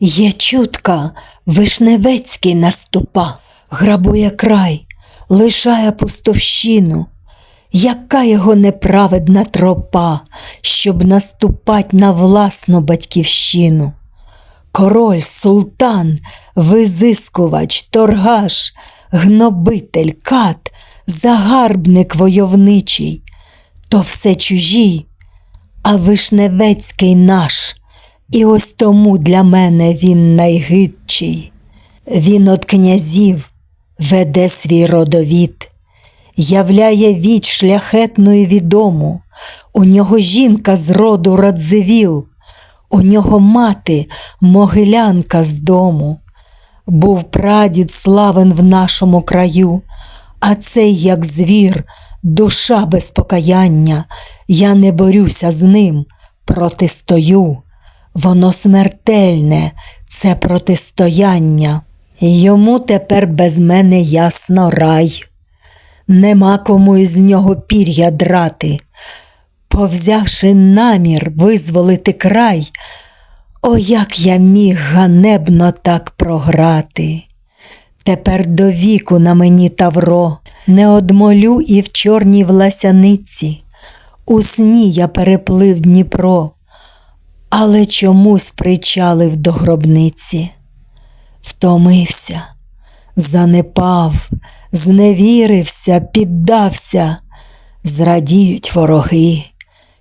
Є чутка, Вишневецький наступа, грабує край, лишає пустовщину. Яка його неправедна тропа, щоб наступать на власну батьківщину? Король, султан, визискувач, торгаш, гнобитель, кат, загарбник войовничий, то все чужі, а Вишневецький наш, і ось тому для мене він найгидчий. Він от князів веде свій родовід, являє віч шляхетну і відому, у нього жінка з роду Радзивіл, у нього мати могилянка з дому. Був прадід славен в нашому краю, а цей, як звір, душа без покаяння. Я не борюся з ним, протистою. Воно смертельне, це протистояння. Йому тепер без мене ясно рай. Нема кому із нього пір'я драти, повзявши намір визволити край, о, як я міг ганебно так програти. Тепер до віку на мені тавро, не одмолю і в чорній власяниці. У сні я переплив Дніпро, але чомусь причалив до гробниці. Втомився, занепав, зневірився, піддався, зрадіють вороги,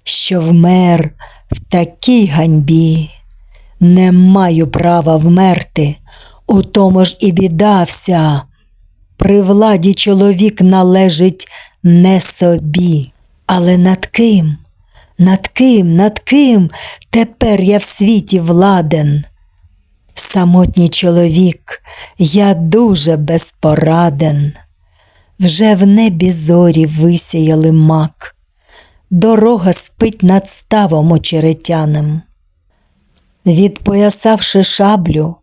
що вмер в такій ганьбі. Не маю права вмерти, у тому ж і бідався. При владі чоловік належить не собі, але над ким, над ким, над ким тепер я в світі владен. Самотній чоловік, я дуже безпораден. Вже в небі зорі висіяли мак, дорога спить над ставом очеретяним. Відпоясавши шаблю,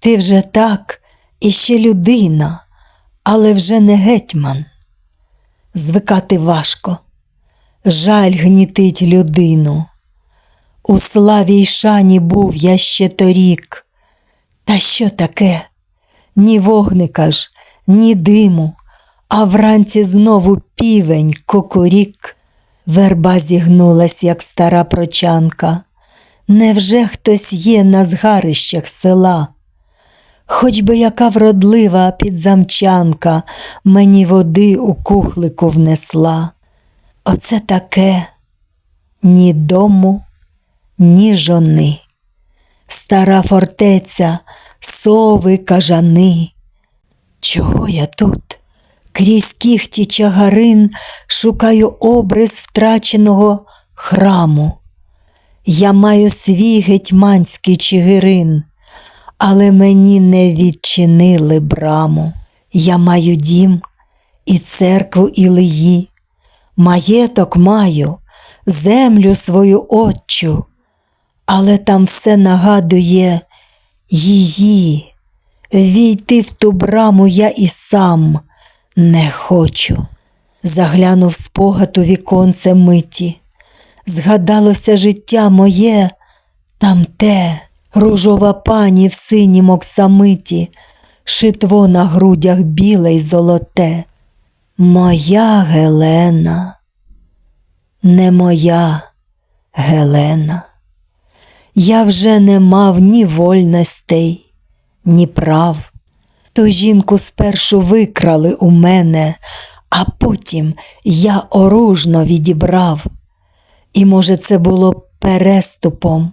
ти вже так іще людина, але вже не гетьман. Звикати важко, жаль гнітить людину. У славі й шані був я ще торік. Та що таке? Ні вогника ж, ні диму, а вранці знову півень, кукурік. Верба зігнулась, як стара прочанка. Невже хтось є на згарищах села? Хоч би яка вродлива підзамчанка мені води у кухлику внесла. Оце таке ні дому, ні жони. Стара фортеця, сови, кажани. Чого я тут? Крізь кіхті чагарин шукаю обрис втраченого храму. Я маю свій гетьманський чигирин, але мені не відчинили браму. Я маю дім і церкву Ілиї, маєток маю, землю свою отчу, але там все нагадує її. Війти в ту браму я і сам не хочу. Заглянув спогад у віконце миті. Згадалося життя моє, там те, ружова пані в синім оксамиті, шитво на грудях біле й золоте. Моя Гелена, не моя Гелена. Я вже не мав ні вольностей, ні прав. Ту жінку спершу викрали у мене, а потім я оружно відібрав. І, може, це було переступом,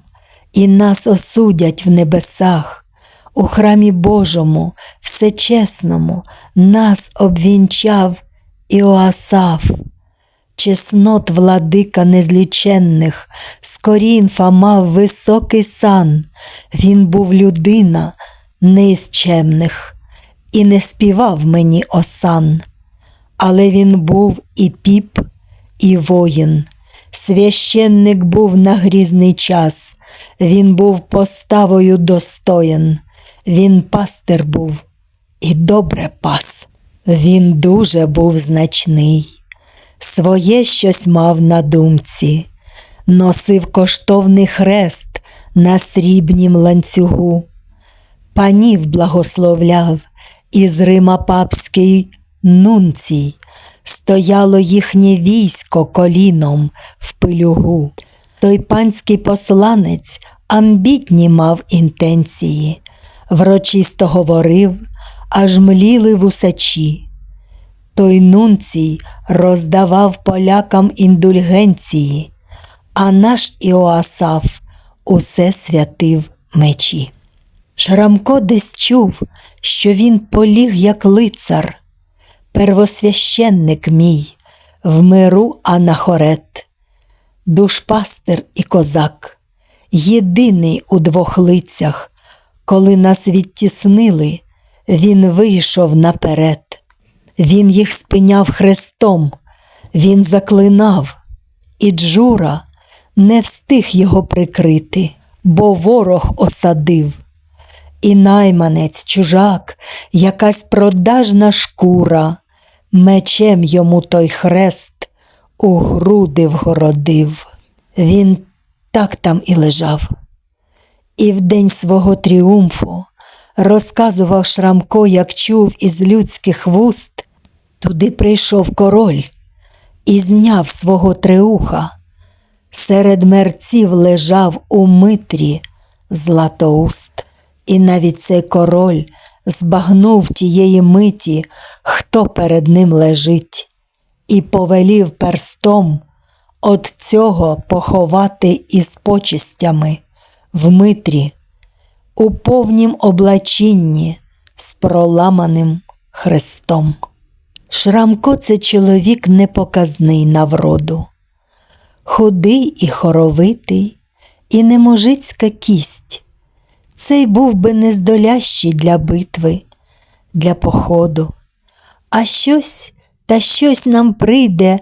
і нас осудять в небесах. У храмі Божому, всечесному, нас обвінчав Іоасаф. Чеснот владика незліченних, з корінфа мав високий сан. Він був людина не із чемних, і не співав мені осан. Але він був і піп, і воїн. Священник був на грізний час, він був поставою достоєн, він пастир був і добре пас. Він дуже був значний, своє щось мав на думці, носив коштовний хрест на срібнім ланцюгу. панів благословляв, із Рима папський нунцій, стояло їхнє військо коліном в пилюгу. Той панський посланець амбітні мав інтенції, врочисто говорив, аж мліли вусачі. Той нунцій роздавав полякам індульгенції, а наш Іоасаф усе святив мечі. Шрамко десь чув, що він поліг як лицар, первосвященник мій, в миру анахорет, душпастир і козак, єдиний у двох лицях, коли нас відтіснили, він вийшов наперед. Він їх спиняв хрестом, він заклинав, і Джура не встиг його прикрити, бо ворог осадив. І найманець, чужак, якась продажна шкура, мечем йому той хрест у груди вгородив. Він так там і лежав. І в день свого тріумфу розказував Шрамко, як чув із людських вуст, туди прийшов король і зняв свого триуха. Серед мерців лежав у митрі Златоуст. І навіть цей король збагнув тієї миті, хто перед ним лежить, і повелів перстом от цього поховати із почистями в митрі, у повнім облачінні з проламаним хрестом. Шрамко це чоловік непоказний на вроду, худий і хоровитий, і неможицька кість. Цей був би нездолящий для битви, для походу. А щось та щось нам прийде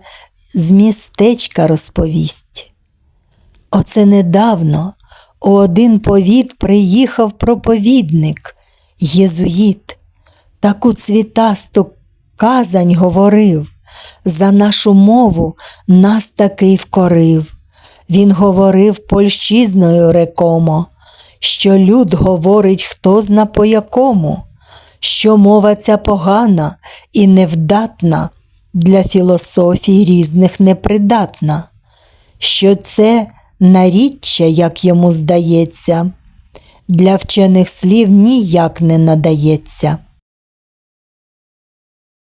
з містечка розповість. Оце недавно у один повіт приїхав проповідник, єзуїт, таку цвітасту казань говорив, за нашу мову нас таки вкорив. Він говорив польщизною рекомо що люд говорить хто зна по якому, що мова ця погана і невдатна, для філософій різних непридатна, що це наріччя, як йому здається, для вчених слів ніяк не надається.